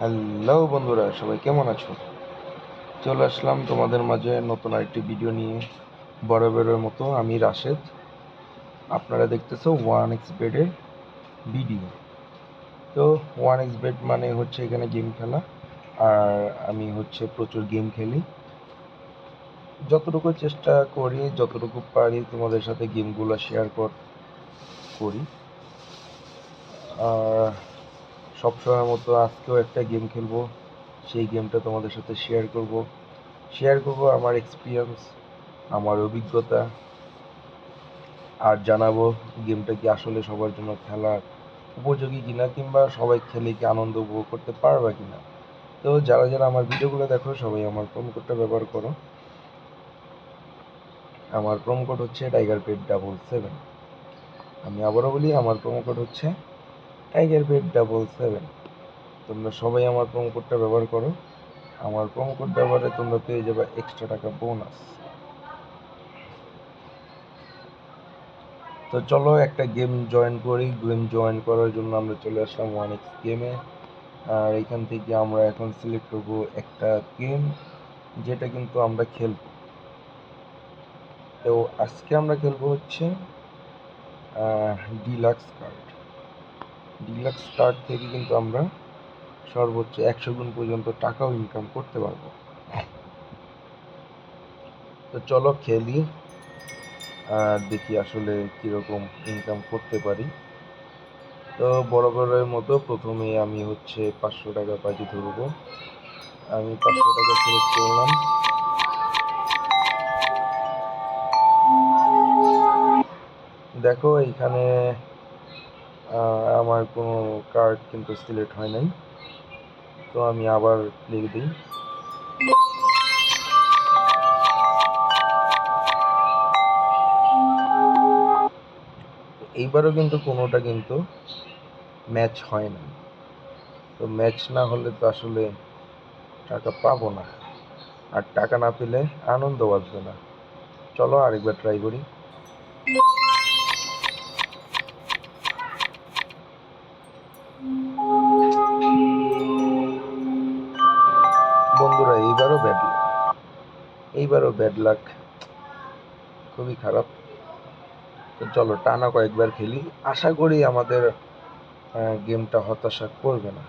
Hello বন্ধুরা, সবাই কেমন আছো? চলে আসলাম তোমাদের মাঝে নতুন আরেকটি ভিডিও নিয়ে। বরাবরের মতো আমি রাশেদ। আপনারা দেখতেছো ওয়ান এক্স বেডের ভিডিও তো ওয়ান এক্স বেড মানে হচ্ছে এখানে গেম খেলা, আর আমি হচ্ছে প্রচুর গেম খেলি। যতটুকু চেষ্টা করি, যতটুকু পারি তোমাদের সাথে গেমগুলো শেয়ার কর, করি। আর সবসময়ের মতো আজকেও একটা গেম খেলব। সেই গেমটা তোমাদের সাথে শেয়ার করব। শেয়ার করব আমার এক্সপিরিয়েন্স আমার অভিজ্ঞতা, আর জানাব গেমটা কি আসলে সবার জন্য খেলার উপযোগী কিনা, কিংবা সবাই খেলে কি আনন্দ উপভোগ করতে পারবে কিনা। তো যারা যারা আমার ভিডিওগুলো দেখো, সবাই আমার প্রোম কোডটা ব্যবহার করো। আমার প্রোম কোড হচ্ছে টাইগার পেড ডাবল সেভেন আমি আবারও বলি, আমার প্রোমো কোড হচ্ছে টাইগার পেড ডাবল সেভেন তোমরা সবাই আমার প্রোমো কোডটা ব্যবহার করো। আমার প্রোমো কোড ব্যবহারে তোমরা পেয়ে যাবে এক্সট্রা টাকা বোনাস তো চলো একটা গেম জয়েন করি। গেম জয়েন করার জন্য আমরা চলে আসলাম ওয়ান এক্স গেমে আর এখান থেকে আমরা এখন সিলেক্ট করব একটা গেম যেটা কিন্তু আমরা খেলব। তো আজকে আমরা খেলব হচ্ছে ডিলাক্স কার্ড ডিলাক্স কার্ড থেকে কিন্তু আমরা সর্বোচ্চ একশো গুণ পর্যন্ত টাকাও ইনকাম করতে পারব। তো চলো খেলি আর দেখি আসলে কীরকম ইনকাম করতে পারি। তো বরাবরের মতো প্রথমে আমি হচ্ছে পাঁচশো টাকা বাজি ধরবো। আমি পাঁচশো টাকা সিলেক্ট করলাম। দেখো এইখানে আমার কোনো কার্ড কিন্তু সিলেক্ট হয় নাই। তো আমি আবার লিখে দিই। এইবারও কিন্তু কোনোটা কিন্তু ম্যাচ হয় না তো ম্যাচ না হলে তো আসলে টাকা পাবো না। আর টাকা না পেলে আনন্দ বাঁচবে না। চলো আরেকবার ট্রাই করি। এইবারও ব্যাড লাক খুবই খারাপ। তো চলো, টানা কয়েকবার খেলি। আশা করি আমাদের গেমটা হতাশা করবে না।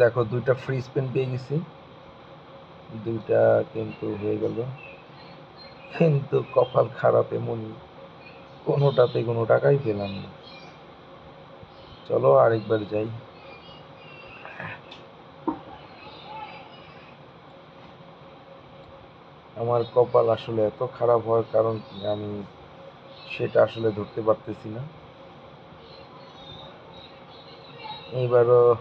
দেখো, দুইটা ফ্রি স্পিন পেয়ে গেছি। দুইটা কিন্তু হয়ে গেল। কিন্তু কপাল খারাপ এমনই, কোনোটাতে কোনো টাকাই পেলাম না। চলো আরেকবার যাই। আমার কপাল আসলে এত খারাপ হওয়ার কারণ আমি সেটা আসলে ধরতে পারতেছি না। এইবারও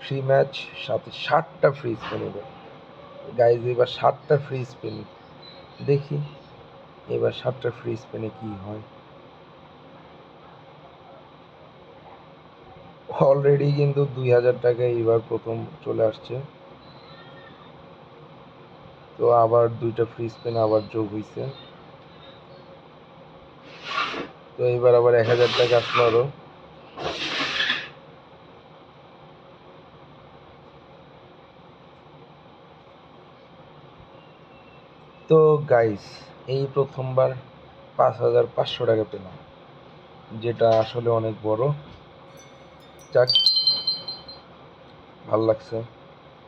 ফ্রি ম্যাচ সাথে ষাটটা ফ্রি স্পিন এবার গাইজ এবার সাতটা ফ্রি স্পিন দেখি, এবার সাতটা ফ্রি স্পিনে কি হয়। অলরেডি কিন্তু দুই হাজার টাকা এবার প্রথম চলে আসছে। তো আবার দুইটা ফ্রি স্পিন আবার যোগ হয়েছে তো এবার আবার এক হাজার টাকা আসলো আরও। তো গাইস এই প্রথমবার পাঁচ হাজার পাঁচশো টাকা পেলাম, যেটা আসলে অনেক বড়। যাক, ভালো লাগছে।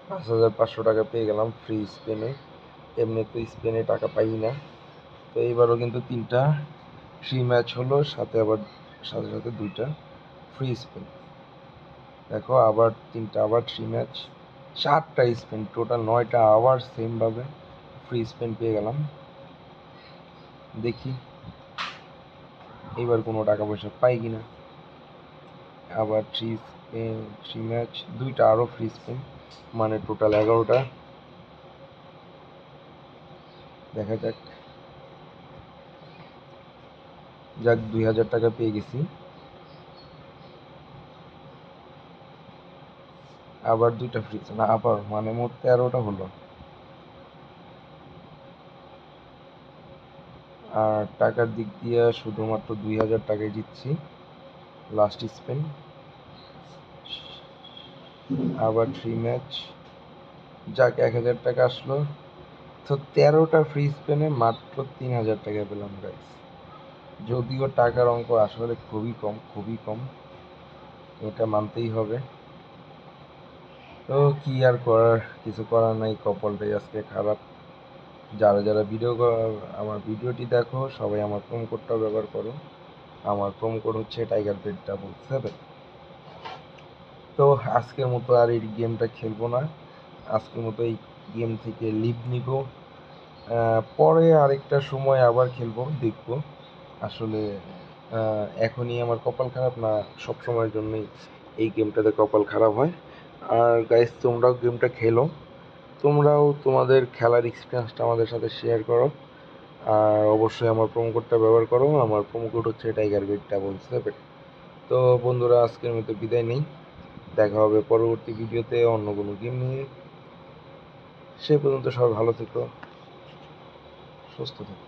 পাঁচ হাজার পাঁচশো টাকা পেয়ে গেলাম ফ্রি স্পেনে এমনি তো স্পেনে টাকা পাই না। তো এইবারও কিন্তু তিনটা ফ্রি ম্যাচ হলো, সাথে আবার, সাথে সাথে দুইটা ফ্রি স্পেন দেখো, আবার তিনটা, আবার থ্রি ম্যাচ চারটা স্পেন টোটাল নয়টা আবার সেমভাবে ফ্রি স্পেন পেয়ে গেলাম। দেখি এবার কোনো টাকা পয়সা পাই কিনা। আবার থ্রি স্পেন থ্রি ম্যাচ দুইটা আরও ফ্রি স্পেন মানে টোটাল এগারোটা। দেখা যাক। যাক, দুই হাজার টাকা পেয়ে গেছি। আবার দুইটা ফ্রি না আবার মানে মোট তেরোটা হলো। আর টাকার দিক দিয়ে শুধুমাত্র দুই হাজার টাকায় জিতছি লাস্ট স্পেন আবার থ্রি ম্যাচ যাক, এক হাজার টাকা আসলো। তো তেরোটা ফ্রি স্পেনে মাত্র তিন হাজার টাকা পেলাম গাইস যদিও টাকার অঙ্ক আসলে খুবই কম খুবই কম। এটা মানতেই হবে। তো কি আর করার? কিছু করার নাই, কপালটাই আজকে খারাপ। যারা যারা ভিডিও আমার ভিডিওটি দেখো, সবাই আমার প্রোম কোডটা ব্যবহার করো। আমার প্রোম কোড হচ্ছে টাইগার বেড ডাবল সেভেন তো আজকের মতো আর এই গেমটা খেলব না। আজকের মতো এই গেম থেকে লিভ নিব। পরে আরেকটা সময় আবার খেলব, দেখব। আসলে এখনই আমার কপাল খারাপ না সব সময়ের জন্যই এই গেমটাতে কপাল খারাপ হয়। আর গাইস তোমরাও গেমটা খেলো। তোমরাও তোমাদের খেলার এক্সপিরিয়েন্সটা আমাদের সাথে শেয়ার করো। আর অবশ্যই আমার প্রোমো কোডটা ব্যবহার করো। আমার প্রোমো কোড হচ্ছে টাইগার বেড ডাবল সেভেন তো বন্ধুরা, আজকের মতো বিদায় নেই। দেখা হবে পরবর্তী ভিডিওতে অন্য কোনো গেম নিয়ে। সে পর্যন্ত সবাই ভালো থেকো, সুস্থ থেকো।